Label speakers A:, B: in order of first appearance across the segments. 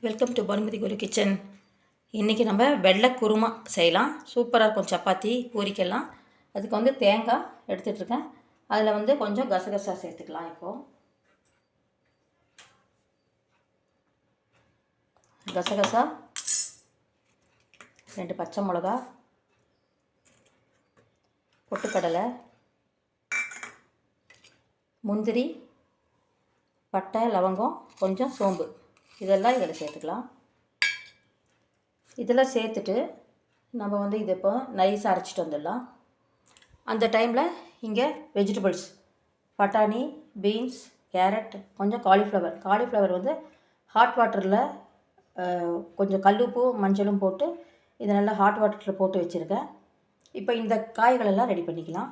A: Welcome to Banumathi Guru kitchen இன்றைக்கி நம்ம வெள்ளை குருமா செய்யலாம். சூப்பராக இருக்கும். சப்பாத்தி பூரிக்கெல்லாம். அதுக்கு வந்து தேங்காய் எடுத்துகிட்ருக்கேன் அதில் வந்து கொஞ்சம் கசகசா சேர்த்துக்கலாம் இப்போது கசகசா. ரெண்டு பச்சை மிளகா. பொட்டுக்கடலை. முந்திரி. பட்டை லவங்கம். கொஞ்சம் சோம்பு. இதெல்லாம் இதில் சேர்த்துக்கலாம். இதெல்லாம் சேர்த்துட்டு நம்ம வந்து இதை இப்போ நைஸாக அரைச்சிட்டு வந்துடலாம். அந்த டைமில் இங்கே வெஜிடபிள்ஸ் பட்டாணி பீன்ஸ் கேரட் கொஞ்சம் காலிஃப்ளவர் காலிஃப்ளவர் வந்து ஹாட் வாட்டரில் கொஞ்சம் கல்லுப்பு மஞ்சளும் போட்டு இதை நல்லா ஹாட் வாட்டரில் போட்டு வச்சுருக்கேன். இப்போ இந்த காய்களெல்லாம் ரெடி பண்ணிக்கலாம்.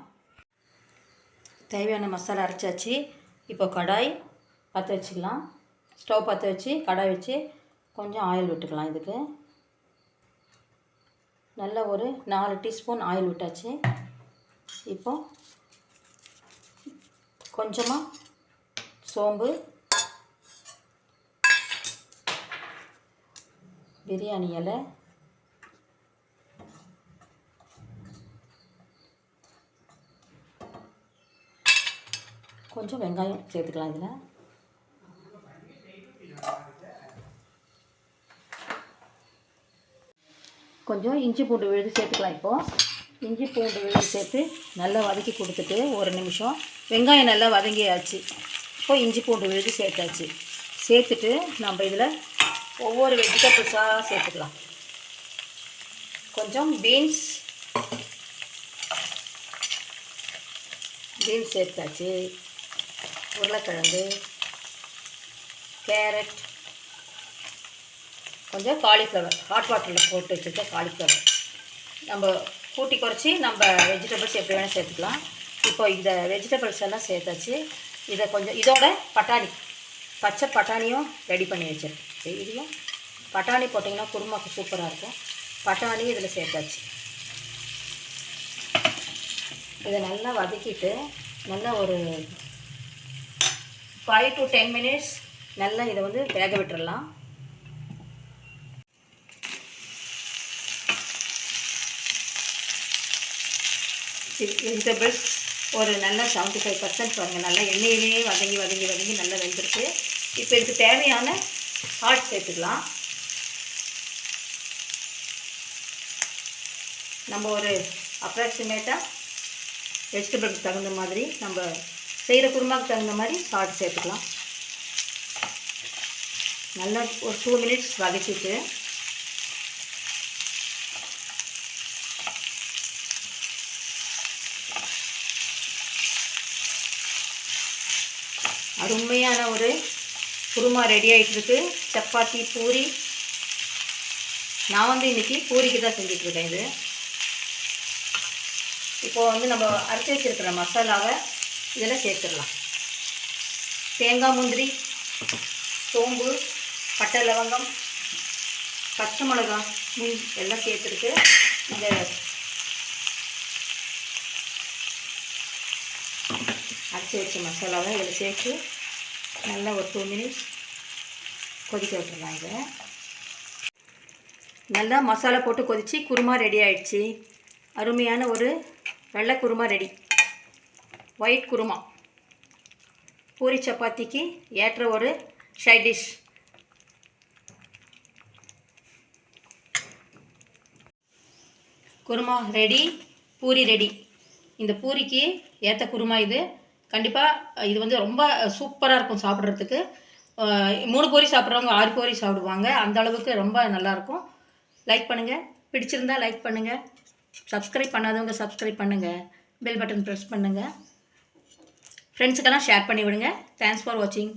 A: தேவையான மசாலா அரைச்சாச்சு. இப்போ கடாய் பற்ற வச்சுக்கலாம். ஸ்டவ் பற்ற வச்சு கடாய் வச்சு கொஞ்சம் ஆயில் விட்டுக்கலாம் இதுக்கு. நல்ல ஒரு நாலு டீஸ்பூன் ஆயில் விட்டாச்சு. இப்போ கொஞ்சமாக சோம்பு பிரியாணி இலை கொஞ்சம் வெங்காயம் சேர்த்துக்கலாம் இதில். கொஞ்சம் இஞ்சி பூண்டு விழுது சேர்த்துக்கலாம் இப்போது இஞ்சி பூண்டு விழுது சேர்த்து நல்லா வதக்கி கொடுத்துட்டு ஒரு நிமிஷம். வெங்காயம் நல்லா வதங்கியாச்சு. இப்போ இஞ்சி பூண்டு விழுது சேர்த்தாச்சு. சேர்த்துட்டு நம்ம இதில் ஒவ்வொரு வெஜிடபிள்ஸாக சேர்த்துக்கலாம். கொஞ்சம் பீன்ஸ் பீன்ஸ் சேர்த்தாச்சு. உருளைக்கிழங்கு. கேரட் கொஞ்சம் காலிஃப்ளவர் ஹாட் வாட்டரில் போட்டு வச்சுருக்க காலிஃப்ளவர் நம்ம கூட்டி குறைச்சி நம்ம வெஜிடபிள்ஸ் எப்படி வேணால் சேர்த்துக்கலாம். இப்போ இந்த வெஜிடபிள்ஸ் எல்லாம் சேர்த்தாச்சு. இதை கொஞ்சம் இதோட பட்டாணி பச்சை பட்டாணியும் ரெடி பண்ணி வச்சுருக்கேன். இதையும் பட்டாணி போட்டிங்கன்னா குருமாக்கு சூப்பராக இருக்கும். பட்டாணி இதில் சேர்த்தாச்சு. இதை நல்லா வதக்கிட்டு நல்லா ஒரு ஃபைவ் டு டென் மினிட்ஸ் நல்லா இதை வந்து வேக விட்டுறலாம். வெஜிடபிள்ஸ் ஒரு நல்ல செவன்ட்டி ஃபைவ் பர்சன்ட் பாருங்கள் நல்லா எண்ணெயிலேயே வதங்கி வதங்கி வதங்கி நல்லா வெந்திருக்கு. இப்போ இதுக்கு தேவையான சால்ட் சேர்த்துக்கலாம். நம்ம ஒரு அப்ராக்சிமேட்டாக வெஜிடபிளுக்கு தகுந்த மாதிரி நம்ம செய்கிற குருமாவுக்கு தகுந்த மாதிரி சால்ட் சேர்த்துக்கலாம். நல்லா ஒரு டூ மினிட்ஸ் வதக்கிட்டு அருமையான ஒரு குருமா ரெடி ஆகிட்டுருக்கு சப்பாத்தி பூரி. நான் வந்து இன்றைக்கி பூரிக்கு தான் செஞ்சிட்ருக்கேன் இது. இப்போது வந்து நம்ம அரைச்சி வச்சுருக்கிற மசாலாவை இதில் சேர்த்துடலாம். தேங்காய் முந்திரி சோம்பு பட்டை லவங்கம் பச்சை மிளகா எல்லாம் சேர்த்துருக்கு இந்த அரைச்சி வச்ச மசாலாவை இதில் சேர்த்து நல்லா ஒரு டூ மினிட்ஸ் கொதிக்க விட்டுருலாம் இதை. நல்லா மசாலா போட்டு கொதித்து குருமா ரெடி ஆயிடுச்சு. அருமையான ஒரு வெள்ளை குருமா ரெடி ஒயிட் குருமா. பூரி சப்பாத்திக்கு ஏற்ற ஒரு side dish kurma ready puri ready இந்த பூரிக்கு ஏற்ற குருமா இது. கண்டிப்பாக இது வந்து ரொம்ப சூப்பராக இருக்கும் சாப்பிட்றதுக்கு. மூணு பூரி சாப்பிட்றவங்க ஆறு பூரி சாப்பிடுவாங்க. அந்த அளவுக்கு ரொம்ப நல்லாயிருக்கும் லைக் பண்ணுங்கள் பிடிச்சிருந்தா லைக் பண்ணுங்கள் சப்ஸ்கிரைப் பண்ணாதவங்க சப்ஸ்கிரைப் பண்ணுங்கள் பெல் பட்டன் ப்ரெஸ் பண்ணுங்கள் ஃப்ரெண்ட்ஸுக்கெல்லாம் ஷேர் பண்ணி விடுங்க தேங்க்ஸ் ஃபார் வாட்சிங்